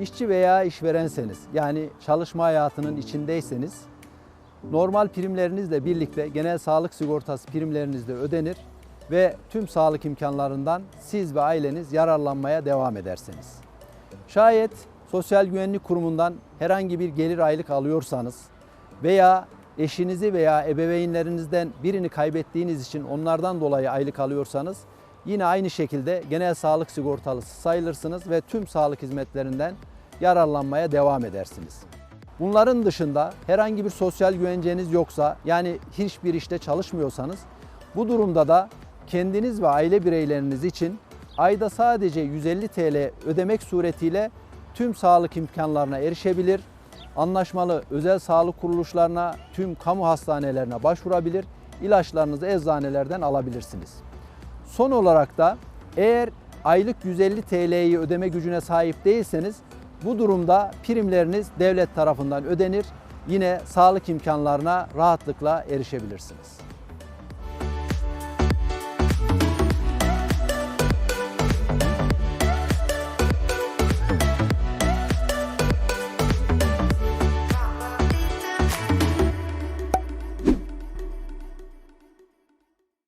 İşçi veya işverenseniz yani çalışma hayatının içindeyseniz normal primlerinizle birlikte genel sağlık sigortası primleriniz de ödenir ve tüm sağlık imkanlarından siz ve aileniz yararlanmaya devam edersiniz. Şayet Sosyal Güvenlik Kurumu'ndan herhangi bir gelir aylık alıyorsanız veya eşinizi veya ebeveynlerinizden birini kaybettiğiniz için onlardan dolayı aylık alıyorsanız yine aynı şekilde genel sağlık sigortalısı sayılırsınız ve tüm sağlık hizmetlerinden yararlanmaya devam edersiniz. Bunların dışında herhangi bir sosyal güvenceniz yoksa yani hiçbir işte çalışmıyorsanız bu durumda da kendiniz ve aile bireyleriniz için ayda sadece 150 TL ödemek suretiyle tüm sağlık imkanlarına erişebilir, anlaşmalı özel sağlık kuruluşlarına, tüm kamu hastanelerine başvurabilir, ilaçlarınızı eczanelerden alabilirsiniz. Son olarak da eğer aylık 150 TL'yi ödeme gücüne sahip değilseniz bu durumda primleriniz devlet tarafından ödenir. Yine sağlık imkanlarına rahatlıkla erişebilirsiniz.